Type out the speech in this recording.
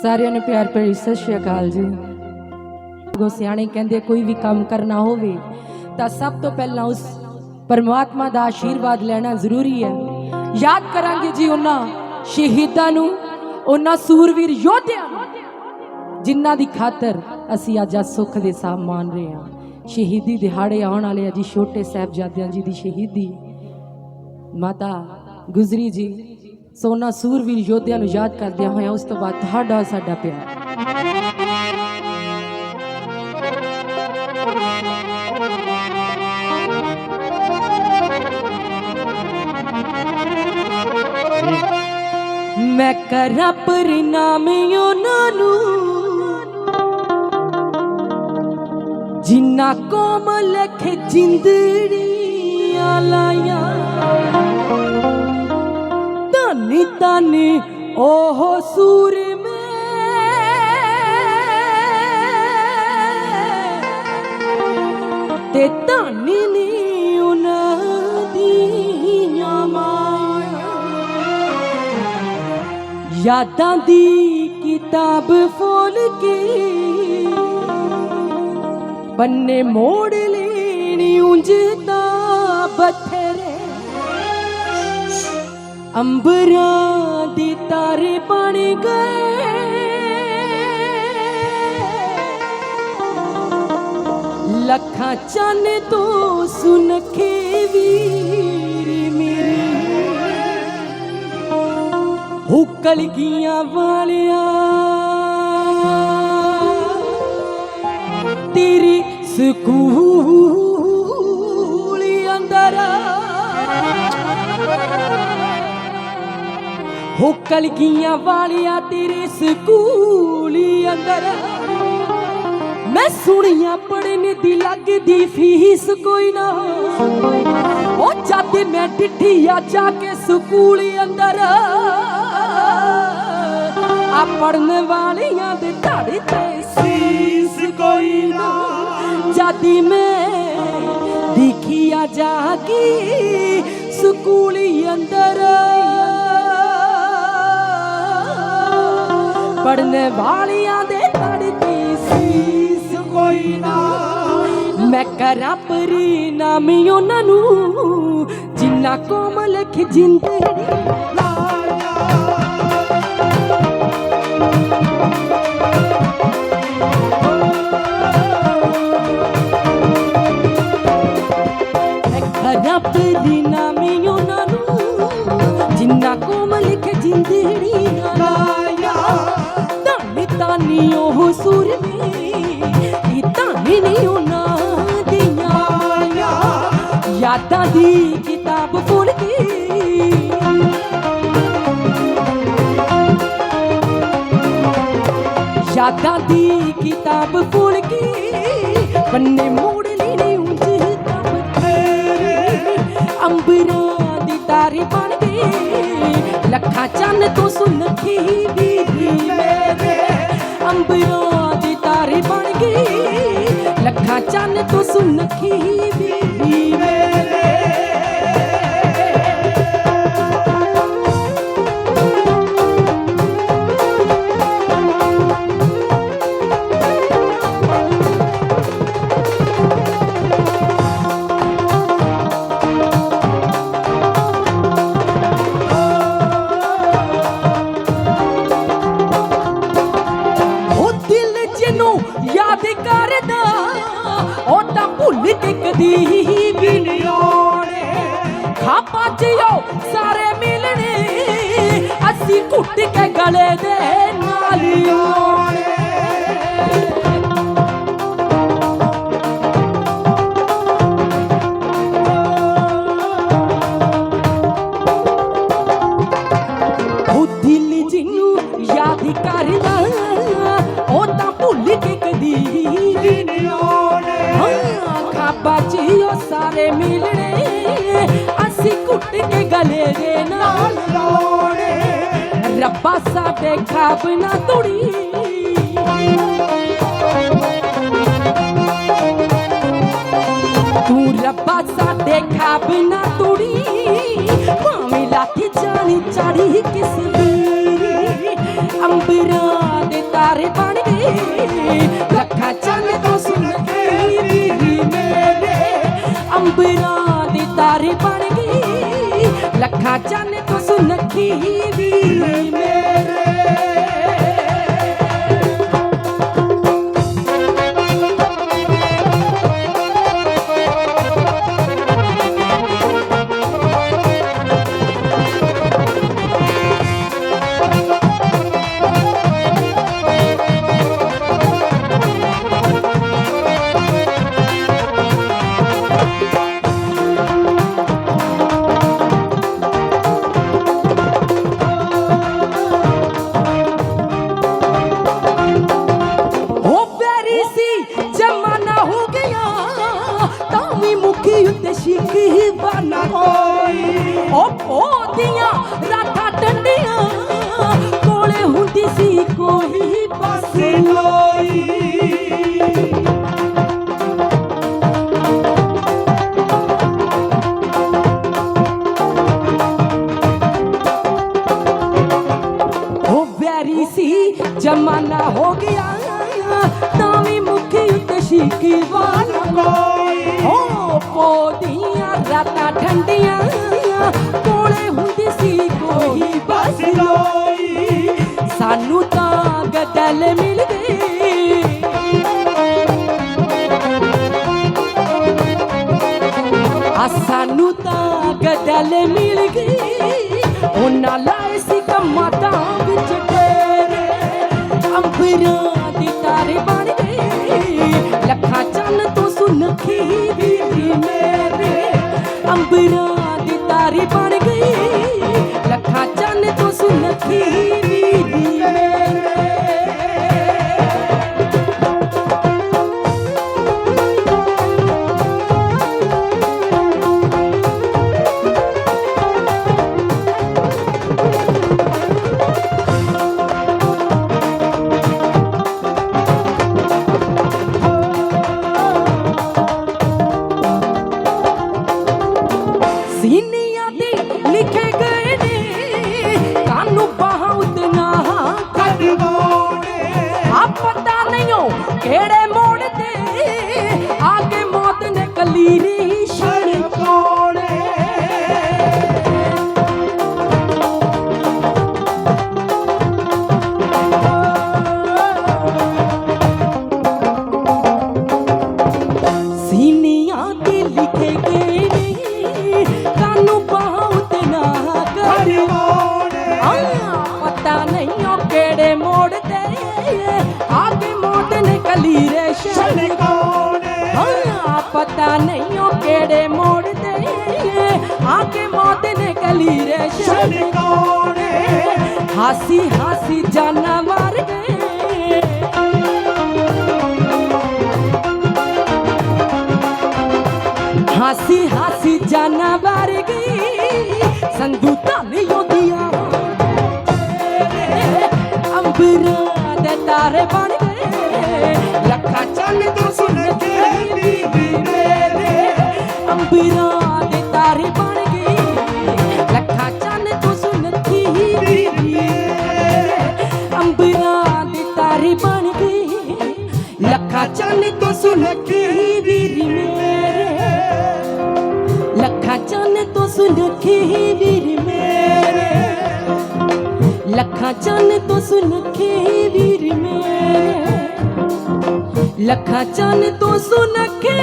ਸਾਰਿਆਂ ਨੂੰ ਪਿਆਰ ਭਰੀ ਸਤਿ ਸ਼੍ਰੀ ਅਕਾਲ ਜੀ। ਗੋ ਸਿਆਣੇ ਕਹਿੰਦੇ, ਕੋਈ ਵੀ ਕੰਮ ਕਰਨਾ ਹੋਵੇ, ਤਾਂ ਸਭ ਤੋਂ ਪਹਿਲਾਂ ਉਸ ਪਰਮਾਤਮਾ ਦਾ ਆਸ਼ੀਰਵਾਦ ਲੈਣਾ ਜ਼ਰੂਰੀ ਹੈ। ਯਾਦ ਕਰਾਂਗੇ ਜੀ ਉਹਨਾਂ ਸ਼ਹੀਦਾਂ ਨੂੰ, ਉਹਨਾਂ ਸੂਰਵੀਰ ਯੋਧਿਆਂ ਨੂੰ, ਜਿਨ੍ਹਾਂ ਦੀ ਖਾਤਰ ਅਸੀਂ ਅੱਜ ਆ ਸੁੱਖ ਦੇ ਸਾਹ ਮਾਨ ਰਹੇ ਹਾਂ। ਸ਼ਹੀਦੀ ਦਿਹਾੜੇ ਆਉਣ ਵਾਲੇ ਆ ਜੀ, ਛੋਟੇ ਸਾਹਿਬਜ਼ਾਦਿਆਂ ਜੀ ਦੀ ਸ਼ਹੀਦੀ। ਮਾਤਾ ਗੁਜਰੀ ਜੀ ਸੋਨਾ ਸੂਰਵੀਰ ਯੋਧਿਆਂ ਨੂੰ ਯਾਦ ਕਰਦਿਆਂ ਹੋਇਆਂ ਉਸ ਤੋਂ ਬਾਅਦ ਤੁਹਾਡਾ ਸਾਡਾ ਪਿਆਰ। ਮੈਂ ਕਰਾਂ ਪ੍ਰਣਾਮ ਉਹਨਾਂ ਨੂੰ, ਜਿਨ੍ਹਾਂ ਕੋਮ ਲਖ ਜਿੰਦੜੀਆਂ ਲਾਈਆਂ ਉਹ ਸੂਰ ਤੇ ਧੰਨੀ ਨੀ ਉਹਨਾਂ ਦੀਆਂ ਮਾਇਆ ਯਾਦਾਂ ਦੀ ਕਿਤਾਬ ਫੋਲ ਕੇ ਬੰਨੇ ਮੋੜ ਲੈਣੀ ਉਂਝ ਤਾਂ ਬਥੇਰੇ ਅੰਬਰਾਂ ਦੇ ਤਾਰੇ ਬਣ ਗਏ। ਲੱਖਾਂ ਚੰਨ ਤੋਂ ਸੁਨਖੇ ਵੀਰ ਮੇਰੀ। ਹੁਕਲ ਗੀਆਂ ਵਾਲਿਆ, ਤੇਰੀ ਸਕੂਲ ਹੁਕਲ ਗੀਆਂ ਵਾਲਿਆ ਤੇਰੇ ਸਕੂਲ ਅੰਦਰ। ਮੈਂ ਸੁਣੀਆਂ ਪੜਨ ਦੀ ਲੱਗਦੀ ਫੀਸ ਕੋਈ ਨਾ। ਉਹ ਜਦ ਮੈਂ ਡਿੱਠੀ ਜਾ ਕੇ ਸਕੂਲ ਅੰਦਰ। ਆ ਪੜਨ ਵਾਲੀਆਂ ਦੇ ਧੜ ਤੇ ਸੀਸ ਕੋਈ ਨਾ। ਜਦ ਮੈਂ ਦੇਖੀ ਆ ਜਾ ਕੇ ਸਕੂਲ ਅੰਦਰ। ਪੜਨ ਵਾਲੀਆਂ ਦੇ ਧੜ ਸੀਸ ਕੋਈ ਨਾ। ਮੈਂ ਕਰਾਂ ਪ੍ਰਣਾਮ ਉਹਨਾਂ ਨੂੰ, ਜਿੰਨਾ ਕੋਮਲ ਲਖ ਜਿੰਦੜੀ ਮੈਂ ਕਰਾਂ ਪ੍ਰਣਾਮ ਉਹਨਾਂ ਨੂੰ ਜਿਨ੍ਹਾਂ ਕੋਮਲ ਲਖ ਯਾਦਾਂ ਦੀ ਕਿਤਾਬ ਫੁੱਲ ਕੇ ਯਾਦਾਂ ਦੀ ਕਿਤਾਬ ਫੁੱਲ ਕੇ ਬੰਨੇ ਮੋੜ ਲੈਣੇ ਉਂਝ ਤਬ ਤੇਰੇ ਅੰਬਰਾਂ ਦੀ ਤਾਰੇ ਬਣ ਗਏ। ਲੱਖਾਂ ਚੰਨ ਤੋਂ ਸੁਨਖੀ ਬੀਬੀ ਮੇਰੇ। ਅੰਬਰਾਂ ਦੀ ਤਾਰੇ ਬਣ ਗਏ। ਲੱਖਾਂ ਚੰਨ ਤੋਂ ਸੁਨਖੀ ਬੀਬੀ ਭੁੱਲ ਕੇ ਕਦੀ ਵੀ ਖਾਪਾ ਜਿਓ ਸਾਰੇ ਮਿਲਣੇ, ਅਸੀਂ ਘੁੱਟ ਕੇ ਗਲੇ ਦੇ ਨਾਲ ਹੀ ਕੇ ਦੇ ਨਾਲ ਲਾਉਣੇ ਰੱਬਾ ਸਾਡੇ ਖਾਬ ਨਾ ਤੁੜੀ ਤੂੰ ਰੱਬਾ ਸਾਡੇ ਖਾਬ ਨਾ ਤੁੜੀ ਭਾਵੇਂ ਲਾਠੀ ਜਾਣੀ ਚਾੜੀ ਕਿਸ ਦੀ ਚੰਨ ਤੋਂ ਸੁਨੱਖੀ ਵੀ ਮੁਖੀ ਉੱਤੇ ਸ਼ਿਕੀ ਬਣਾ ਕੋਈ। ਉਹ ਪੋਦੀਆਂ ਰਾਤਾਂ ਟੰਡੀਆਂ, ਕੋਲੇ ਹੁੰਦੀ ਸੀ ਕੋਈ ਬਸ ਲੋਈ। ਉਹ ਵੈਰੀ ਸੀ, ਜਮਾਨਾ ਹੋ ਗਿਆ, ਤਾਂ ਵੀ ਮੁਖੀ ਉੱਤੇ ਸ਼ਿਕੀ ਵਾਲਾ ਕੋਈ। ਹੋ ਪੋਦੀਆਂ ਰਾਤਾਂ ਠੰਡੀਆਂ, ਕੋਲੇ ਹੁੰਦੀ ਸੀ ਕੋਈ ਬਸ ਲੋਈ ਸਾਨੂੰ ਤਾਂ ਗਦਲ ਮਿਲ ਗਈ। ਆ ਸਾਨੂੰ ਤਾਂ ਗਦਲ ਮਿਲ ਗਈ। ਉਹਨਾਂ ਲਾਏ ਸੀ ਕੰਮਾਂ ਤਾਂ ਵਿੱਚ ਡੇਰੇ। ਅੰਬਰਾਂ ਅੰਬਰਾਂ ਦੇ ਤਾਰੇ ਬਣ ਗਈ। ਲੱਖਾਂ ਚੰਨ ਤੋਂ ਸੁਨੱਖੀ ਨੇ ਨੇ ਕਲੀ ਹਾਸੀ ਹਾਸੀ ਜਾਨਾ ਮਾਰ ਗਏ ਹਾਸੀ ਹਾਸੀ ਜਾਨਾ ਮਾਰ ਗਈ ਸੰਧੂ ਨਹੀਂ ਉਹਦੀਆਂ ਅੰਬਰਾਂ ਦੇ ਤਾਰੇ ਬਣ ਗਏ ਲੱਖਾਂ ਚੰਨ ਤੋਂ ਸੁਨੱਖੇ ਬੀਬੀ ਮੇਰੇ ਅੰਬਰਾਂ ਦੇ ਤਾਰੇ ਬਣ ਗਏ ਲੱਖਾਂ ਚੰਨ ਤੋਂ ਸੁਨੱਖੀ ਵੀਰ ਮੇਰੇ ਲੱਖਾਂ ਚੰਨ ਤੋਂ ਸੁਨੱਖੀ ਵੀਰ ਮੇਰੇ ਲੱਖਾਂ ਚੰਨ ਤੋਂ ਸੁਨੱਖੇ ਵੀਰ ਮੇਰੇ ਲੱਖਾਂ ਚੰਨ ਤੋਂ ਸੁਨੱਖੇ